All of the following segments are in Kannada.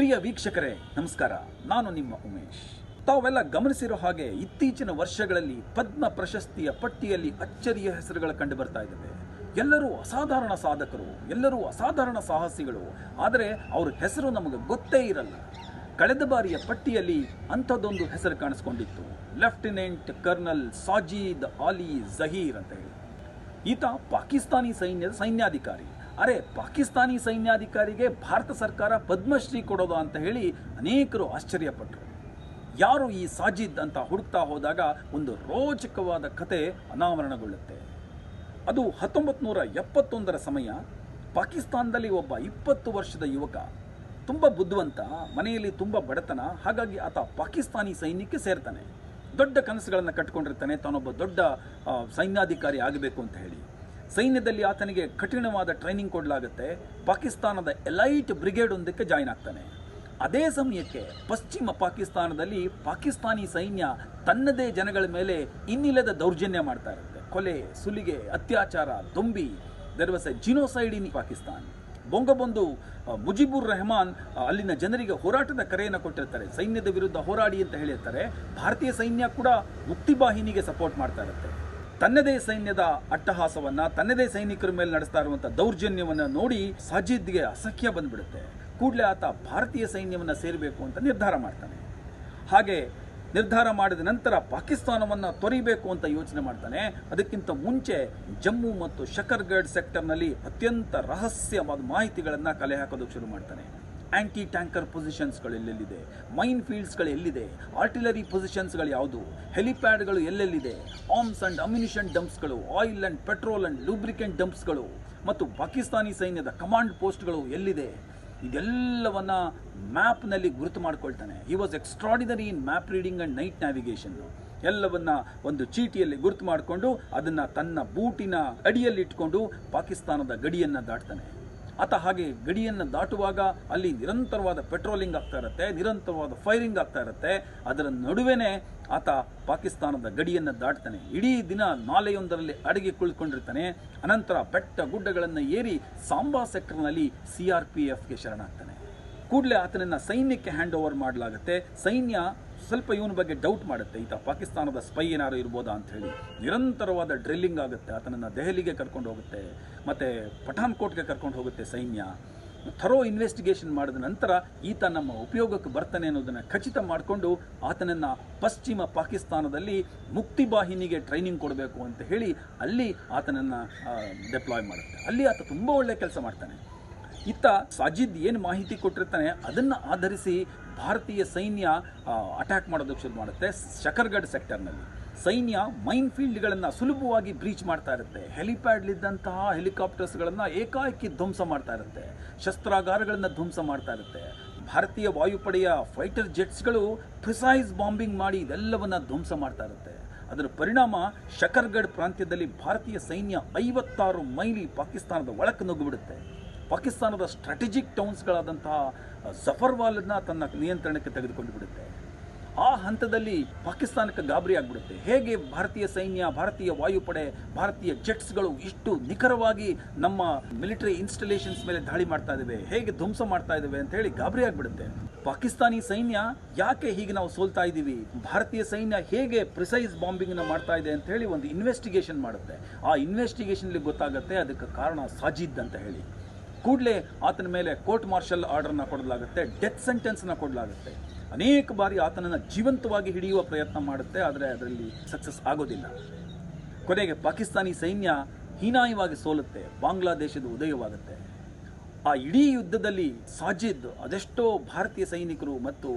ಪ್ರಿಯ ವೀಕ್ಷಕರೇ, ನಮಸ್ಕಾರ. ನಾನು ನಿಮ್ಮ ಉಮೇಶ್. ತಾವೆಲ್ಲ ಗಮನಿಸಿರೋ ಹಾಗೆ ಇತ್ತೀಚಿನ ವರ್ಷಗಳಲ್ಲಿ ಪದ್ಮ ಪ್ರಶಸ್ತಿಯ ಪಟ್ಟಿಯಲ್ಲಿ ಅಚ್ಚರಿಯ ಹೆಸರುಗಳು ಕಂಡು ಬರ್ತಾ ಇದ್ದಾವೆ. ಎಲ್ಲರೂ ಅಸಾಧಾರಣ ಸಾಧಕರು, ಎಲ್ಲರೂ ಅಸಾಧಾರಣ ಸಾಹಸಿಗಳು. ಆದರೆ ಅವ್ರ ಹೆಸರು ನಮಗೆ ಗೊತ್ತೇ ಇರಲ್ಲ. ಕಳೆದ ಬಾರಿಯ ಪಟ್ಟಿಯಲ್ಲಿ ಅಂಥದ್ದೊಂದು ಹೆಸರು ಕಾಣಿಸ್ಕೊಂಡಿತ್ತು. ಲೆಫ್ಟಿನೆಂಟ್ ಕರ್ನಲ್ ಸಾಜೀದ್ ಆಲಿ ಜಹೀರ್ ಅಂತ ಹೇಳಿ. ಈತ ಪಾಕಿಸ್ತಾನಿ ಸೈನ್ಯದ ಸೈನ್ಯಾಧಿಕಾರಿ. ಅರೆ ಪಾಕಿಸ್ತಾನಿ ಸೈನ್ಯಾಧಿಕಾರಿಗೆ ಭಾರತ ಸರ್ಕಾರ ಪದ್ಮಶ್ರೀ ಕೊಡೋದು ಅಂತ ಹೇಳಿ ಅನೇಕರು ಆಶ್ಚರ್ಯಪಟ್ಟರು ಯಾರು ಈ ಸಾಜಿದ್ ಅಂತ ಹುಡುಕ್ತಾ ಹೋದಾಗ ಒಂದು ರೋಚಕವಾದ ಕತೆ ಅನಾವರಣಗೊಳ್ಳುತ್ತೆ. ಅದು ಹತ್ತೊಂಬತ್ತು ನೂರ ಎಪ್ಪತ್ತೊಂದರ ಸಮಯ, ಪಾಕಿಸ್ತಾನದಲ್ಲಿ ಒಬ್ಬ ಇಪ್ಪತ್ತು ವರ್ಷದ ಯುವಕ, ತುಂಬ ಬುದ್ಧಿವಂತ, ಮನೆಯಲ್ಲಿ ತುಂಬ ಬಡತನ, ಹಾಗಾಗಿ ಆತ ಪಾಕಿಸ್ತಾನಿ ಸೈನ್ಯಕ್ಕೆ ಸೇರ್ತಾನೆ. ದೊಡ್ಡ ಕನಸುಗಳನ್ನು ಕಟ್ಕೊಂಡಿರ್ತಾನೆ, ತಾನೊಬ್ಬ ದೊಡ್ಡ ಸೈನ್ಯಾಧಿಕಾರಿ ಆಗಬೇಕು ಅಂತ ಹೇಳಿ. ಸೈನ್ಯದಲ್ಲಿ ಆತನಿಗೆ ಕಠಿಣವಾದ ಟ್ರೈನಿಂಗ್ ಕೊಡಲಾಗುತ್ತೆ. ಪಾಕಿಸ್ತಾನದ ಎಲೈಟ್ ಬ್ರಿಗೇಡ್ ಒಂದಕ್ಕೆ ಜಾಯ್ನ್ ಆಗ್ತಾನೆ. ಅದೇ ಸಮಯಕ್ಕೆ ಪಶ್ಚಿಮ ಪಾಕಿಸ್ತಾನದಲ್ಲಿ ಪಾಕಿಸ್ತಾನಿ ಸೈನ್ಯ ತನ್ನದೇ ಜನಗಳ ಮೇಲೆ ಇನ್ನಿಲ್ಲದ ದೌರ್ಜನ್ಯ ಮಾಡ್ತಾ ಇರುತ್ತೆ. ಕೊಲೆ, ಸುಲಿಗೆ, ಅತ್ಯಾಚಾರ, ದೊಂಬಿ ದರ್ವಸ ಜಿನೋಸೈಡ್ ಇನ್ ಪಾಕಿಸ್ತಾನ್. ಬೊಂಗಬಂದು ಮುಜಿಬುರ್ ರೆಹಮಾನ್ ಅಲ್ಲಿನ ಜನರಿಗೆ ಹೋರಾಟದ ಕರೆಯನ್ನು ಕೊಟ್ಟಿರ್ತಾರೆ. ಸೈನ್ಯದ ವಿರುದ್ಧ ಹೋರಾಡಿ ಅಂತ ಹೇಳಿರ್ತಾರೆ. ಭಾರತೀಯ ಸೈನ್ಯ ಕೂಡ ಮುಕ್ತಿವಾಹಿನಿಗೆ ಸಪೋರ್ಟ್ ಮಾಡ್ತಾ ಇರುತ್ತೆ. ತನ್ನದೇ ಸೈನ್ಯದ ಅಟ್ಟಹಾಸವನ್ನ, ತನ್ನದೇ ಸೈನಿಕರ ಮೇಲೆ ನಡೆಸ್ತಾ ಇರುವಂಥ ದೌರ್ಜನ್ಯವನ್ನ ನೋಡಿ ಸಾಜಿದ್ಗೆ ಅಸಖ್ಯ ಬಂದ್ಬಿಡುತ್ತೆ. ಕೂಡಲೇ ಆತ ಭಾರತೀಯ ಸೈನ್ಯವನ್ನ ಸೇರಬೇಕು ಅಂತ ನಿರ್ಧಾರ ಮಾಡ್ತಾನೆ. ಹಾಗೆ ನಿರ್ಧಾರ ಮಾಡಿದ ನಂತರ ಪಾಕಿಸ್ತಾನವನ್ನು ತೊರಿಬೇಕು ಅಂತ ಯೋಚನೆ ಮಾಡ್ತಾನೆ. ಅದಕ್ಕಿಂತ ಮುಂಚೆ ಜಮ್ಮು ಮತ್ತು ಶಕರ್ಗಢ್ ಸೆಕ್ಟರ್ನಲ್ಲಿ ಅತ್ಯಂತ ರಹಸ್ಯವಾದ ಮಾಹಿತಿಗಳನ್ನು ಕಲೆ ಹಾಕೋದಕ್ಕೆ ಶುರು ಮಾಡ್ತಾನೆ. ಆಂಟಿ ಟ್ಯಾಂಕರ್ ಪೊಸಿಷನ್ಸ್ಗಳು ಎಲ್ಲೆಲ್ಲಿದೆ? ಮೈನ್ ಫೀಲ್ಡ್ಸ್ಗಳು ಎಲ್ಲಿದೆ? ಆರ್ಟಿಲರಿ ಪೊಸಿಷನ್ಸ್ಗಳು ಯಾವುದು? ಹೆಲಿಪ್ಯಾಡ್ಗಳು ಎಲ್ಲೆಲ್ಲಿದೆ? Arms and ammunition ಡಂಪ್ಸ್ಗಳು oil and petrol and lubricant ಡಂಪ್ಸ್ಗಳು ಮತ್ತು ಪಾಕಿಸ್ತಾನಿ ಸೈನ್ಯದ ಕಮಾಂಡ್ ಪೋಸ್ಟ್ಗಳು ಎಲ್ಲಿದೆ? ಇದೆಲ್ಲವನ್ನು ಮ್ಯಾಪ್ನಲ್ಲಿ ಗುರುತು ಮಾಡ್ಕೊಳ್ತಾನೆ. ಈ was extraordinary in map reading and night navigation ಎಲ್ಲವನ್ನ ಒಂದು ಚೀಟಿಯಲ್ಲಿ ಗುರುತು ಮಾಡಿಕೊಂಡು ಅದನ್ನು ತನ್ನ ಬೂಟಿನ ಅಡಿಯಲ್ಲಿಟ್ಕೊಂಡು ಪಾಕಿಸ್ತಾನದ ಗಡಿಯನ್ನು ದಾಟ್ತಾನೆ. ಆತ ಹಾಗೆ ಗಡಿಯನ್ನು ದಾಟುವಾಗ ಅಲ್ಲಿ ನಿರಂತರವಾದ ಪೆಟ್ರೋಲಿಂಗ್ ಆಗ್ತಾ ಇರುತ್ತೆ, ನಿರಂತರವಾದ ಫೈರಿಂಗ್ ಆಗ್ತಾ ಇರುತ್ತೆ. ಅದರ ನಡುವೆನೇ ಆತ ಪಾಕಿಸ್ತಾನದ ಗಡಿಯನ್ನು ದಾಟ್ತಾನೆ. ಇಡೀ ದಿನ ನಾಲೆಯೊಂದರಲ್ಲಿ ಅಡಗಿ ಕುಳಿತುಕೊಂಡಿರ್ತಾನೆ. ಅನಂತರ ಬೆಟ್ಟ ಗುಡ್ಡಗಳನ್ನು ಏರಿ ಸಾಂಬಾ ಸೆಕ್ಟರ್ನಲ್ಲಿ ಸಿ ಆರ್ ಪಿ ಎಫ್ಗೆ ಶರಣಾಗ್ತಾನೆ. ಕೂಡಲೇ ಆತನನ್ನು ಸೈನ್ಯಕ್ಕೆ ಹ್ಯಾಂಡ್ ಓವರ್ ಮಾಡಲಾಗುತ್ತೆ. ಸೈನ್ಯ ಸ್ವಲ್ಪ ಇವನ ಬಗ್ಗೆ ಡೌಟ್ ಮಾಡುತ್ತೆ. ಈತ ಪಾಕಿಸ್ತಾನದ ಸ್ಪೈ ಏನಾರು ಇರ್ಬೋದಾ ಅಂತ ಹೇಳಿ. ನಿರಂತರವಾದ ಡ್ರಿಲ್ಲಿಂಗ್ ಆಗುತ್ತೆ. ಆತನನ್ನು ದೆಹಲಿಗೆ ಕರ್ಕೊಂಡು ಹೋಗುತ್ತೆ. ಮತ್ತು ಪಠಾನ್ಕೋಟ್ಗೆ ಕರ್ಕೊಂಡು ಹೋಗುತ್ತೆ ಸೈನ್ಯ. ಥರೋ ಇನ್ವೆಸ್ಟಿಗೇಷನ್ ಮಾಡಿದ ನಂತರ ಈತ ನಮ್ಮ ಉಪಯೋಗಕ್ಕೆ ಬರ್ತಾನೆ ಅನ್ನೋದನ್ನು ಖಚಿತ ಮಾಡಿಕೊಂಡು ಆತನನ್ನು ಪಶ್ಚಿಮ ಪಾಕಿಸ್ತಾನದಲ್ಲಿ ಮುಕ್ತಿ ಬಾಹಿನಿಗೆ ಟ್ರೈನಿಂಗ್ ಕೊಡಬೇಕು ಅಂತ ಹೇಳಿ ಅಲ್ಲಿ ಆತನನ್ನು ಡೆಪ್ಲಾಯ್ ಮಾಡುತ್ತೆ. ಅಲ್ಲಿ ಆತ ತುಂಬ ಒಳ್ಳೆಯ ಕೆಲಸ ಮಾಡ್ತಾನೆ. ಇತ್ತ ಸಾಜಿದ್ ಏನು ಮಾಹಿತಿ ಕೊಟ್ಟಿರ್ತಾನೆ, ಅದನ್ನು ಆಧರಿಸಿ ಭಾರತೀಯ ಸೈನ್ಯ ಅಟ್ಯಾಕ್ ಮಾಡೋದಕ್ಕೆ ಶುರು ಮಾಡುತ್ತೆ ಶಕರ್ಗಢ್ ಸೆಕ್ಟರ್ನಲ್ಲಿ ಸೈನ್ಯ ಮೈನ್ ಫೀಲ್ಡ್ಗಳನ್ನು ಸುಲಭವಾಗಿ ಬ್ರೀಚ್ ಮಾಡ್ತಾ ಇರುತ್ತೆ. ಹೆಲಿಪ್ಯಾಡ್ಲಿದ್ದಂತಹ ಹೆಲಿಕಾಪ್ಟರ್ಸ್ಗಳನ್ನು ಏಕಾಏಕಿ ಧ್ವಂಸ ಮಾಡ್ತಾ ಇರುತ್ತೆ. ಶಸ್ತ್ರಾಗಾರಗಳನ್ನು ಧ್ವಂಸ ಮಾಡ್ತಾ ಇರುತ್ತೆ. ಭಾರತೀಯ ವಾಯುಪಡೆಯ ಫೈಟರ್ ಜೆಟ್ಸ್ಗಳು ಪ್ರಿಸೈಸ್ ಬಾಂಬಿಂಗ್ ಮಾಡಿ ಇದೆಲ್ಲವನ್ನು ಧ್ವಂಸ ಮಾಡ್ತಾ ಇರುತ್ತೆ. ಅದರ ಪರಿಣಾಮ ಶಕರ್ಗಢ್ ಪ್ರಾಂತ್ಯದಲ್ಲಿ ಭಾರತೀಯ ಸೈನ್ಯ ಐವತ್ತಾರು ಮೈಲಿ ಪಾಕಿಸ್ತಾನದ ಒಳಕ್ಕೆ ನುಗ್ಗಿಬಿಡುತ್ತೆ. ಪಾಕಿಸ್ತಾನದ ಸ್ಟ್ರಾಟಜಿಕ್ ಟೌನ್ಸ್ಗಳಾದಂತಹ ಜಫರ್ವಾಲನ್ನ ತನ್ನ ನಿಯಂತ್ರಣಕ್ಕೆ ತೆಗೆದುಕೊಂಡು ಬಿಡುತ್ತೆ. ಆ ಹಂತದಲ್ಲಿ ಪಾಕಿಸ್ತಾನಕ್ಕೆ ಗಾಬರಿ ಆಗ್ಬಿಡುತ್ತೆ. ಹೇಗೆ ಭಾರತೀಯ ಸೈನ್ಯ, ಭಾರತೀಯ ವಾಯುಪಡೆ, ಭಾರತೀಯ ಜೆಟ್ಸ್ಗಳು ಇಷ್ಟು ನಿಖರವಾಗಿ ನಮ್ಮ ಮಿಲಿಟರಿ ಇನ್ಸ್ಟಲೇಷನ್ಸ್ ಮೇಲೆ ದಾಳಿ ಮಾಡ್ತಾ ಇದ್ದಾವೆ ಹೇಗೆ ಧ್ವಂಸ ಮಾಡ್ತಾ ಇದ್ದಾವೆ ಅಂತ ಹೇಳಿ ಗಾಬರಿ ಆಗ್ಬಿಡುತ್ತೆ. ಪಾಕಿಸ್ತಾನಿ ಸೈನ್ಯ ಯಾಕೆ ಹೀಗೆ ನಾವು ಸೋಲ್ತಾ ಇದ್ದೀವಿ? ಭಾರತೀಯ ಸೈನ್ಯ ಹೇಗೆ ಪ್ರಿಸೈಸ್ ಬಾಂಬಿಂಗ್ನ ಮಾಡ್ತಾ ಇದೆ ಅಂತ ಹೇಳಿ ಒಂದು ಇನ್ವೆಸ್ಟಿಗೇಷನ್ ಮಾಡುತ್ತೆ. ಆ ಇನ್ವೆಸ್ಟಿಗೇಷನ್ ಗೊತ್ತಾಗುತ್ತೆ, ಅದಕ್ಕೆ ಕಾರಣ ಸಾಜಿದ್ ಅಂತ ಹೇಳಿ. ಕೂಡಲೇ ಆತನ ಮೇಲೆ ಕೋರ್ಟ್ ಮಾರ್ಷಲ್ ಆರ್ಡರ್ನ ಕೊಡಲಾಗುತ್ತೆ, ಡೆತ್ ಸೆಂಟೆನ್ಸ್ನ ಕೊಡಲಾಗುತ್ತೆ. ಅನೇಕ ಬಾರಿ ಆತನನ್ನು ಜೀವಂತವಾಗಿ ಹಿಡಿಯುವ ಪ್ರಯತ್ನ ಮಾಡುತ್ತೆ, ಆದರೆ ಅದರಲ್ಲಿ ಸಕ್ಸಸ್ ಆಗೋದಿಲ್ಲ. ಕೊನೆಗೆ ಪಾಕಿಸ್ತಾನಿ ಸೈನ್ಯ ಹೀನಾಯವಾಗಿ ಸೋಲುತ್ತೆ, ಬಾಂಗ್ಲಾದೇಶದ ಉದಯವಾಗುತ್ತೆ. ಆ ಇಡೀ ಯುದ್ಧದಲ್ಲಿ ಸಾಜಿದ್ ಅದೆಷ್ಟೋ ಭಾರತೀಯ ಸೈನಿಕರು ಮತ್ತು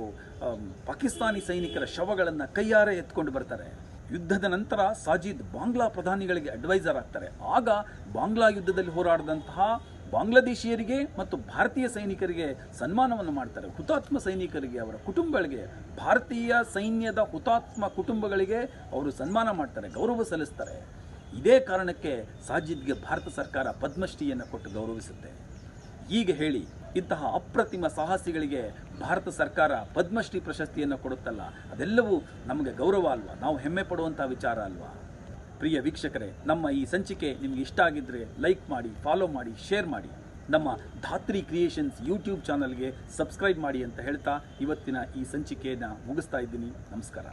ಪಾಕಿಸ್ತಾನಿ ಸೈನಿಕರ ಶವಗಳನ್ನು ಕೈಯಾರೆ ಎತ್ಕೊಂಡು ಬರ್ತಾರೆ. ಯುದ್ಧದ ನಂತರ ಸಾಜಿದ್ ಬಾಂಗ್ಲಾ ಪ್ರಧಾನಿಗಳಿಗೆ ಅಡ್ವೈಸರ್ ಆಗ್ತಾರೆ. ಆಗ ಬಾಂಗ್ಲಾ ಯುದ್ಧದಲ್ಲಿ ಹೋರಾಡಿದಂತಹ ಬಾಂಗ್ಲಾದೇಶಿಯರಿಗೆ ಮತ್ತು ಭಾರತೀಯ ಸೈನಿಕರಿಗೆ ಸನ್ಮಾನವನ್ನು ಮಾಡ್ತಾರೆ. ಹುತಾತ್ಮ ಸೈನಿಕರಿಗೆ, ಅವರ ಕುಟುಂಬಗಳಿಗೆ, ಭಾರತೀಯ ಸೈನ್ಯದ ಹುತಾತ್ಮ ಕುಟುಂಬಗಳಿಗೆ ಅವರು ಸನ್ಮಾನ ಮಾಡ್ತಾರೆ, ಗೌರವ ಸಲ್ಲಿಸ್ತಾರೆ. ಇದೇ ಕಾರಣಕ್ಕೆ ಸಾಜಿದ್ಗೆ ಭಾರತ ಸರ್ಕಾರ ಪದ್ಮಶ್ರೀಯನ್ನು ಕೊಟ್ಟು ಗೌರವಿಸುತ್ತೆ. ಈಗ ಹೇಳಿ, ಇಂತಹ ಅಪ್ರತಿಮ ಸಾಹಸಿಗಳಿಗೆ ಭಾರತ ಸರ್ಕಾರ ಪದ್ಮಶ್ರೀ ಪ್ರಶಸ್ತಿಯನ್ನು ಕೊಡುತ್ತಲ್ಲ, ಅದೆಲ್ಲವೂ ನಮಗೆ ಗೌರವ ಅಲ್ವಾ? ನಾವು ಹೆಮ್ಮೆ ಪಡುವಂಥ ವಿಚಾರ ಅಲ್ವಾ? ಪ್ರಿಯ ವೀಕ್ಷಕರೇ, ನಮ್ಮ ಈ ಸಂಚಿಕೆ ನಿಮಗೆ ಇಷ್ಟ ಆಗಿದ್ದರೆ ಲೈಕ್ ಮಾಡಿ ಫಾಲೋ ಮಾಡಿ ಶೇರ್ ಮಾಡಿ. ನಮ್ಮ ಧಾತ್ರಿ ಕ್ರಿಯೇಷನ್ಸ್ ಯೂಟ್ಯೂಬ್ ಚಾನಲ್ಗೆ ಸಬ್ಸ್ಕ್ರೈಬ್ ಮಾಡಿ ಅಂತ ಹೇಳ್ತಾ ಇವತ್ತಿನ ಈ ಸಂಚಿಕೆಯನ್ನು ಮುಗಿಸ್ತಾ ಇದ್ದೀನಿ. ನಮಸ್ಕಾರ.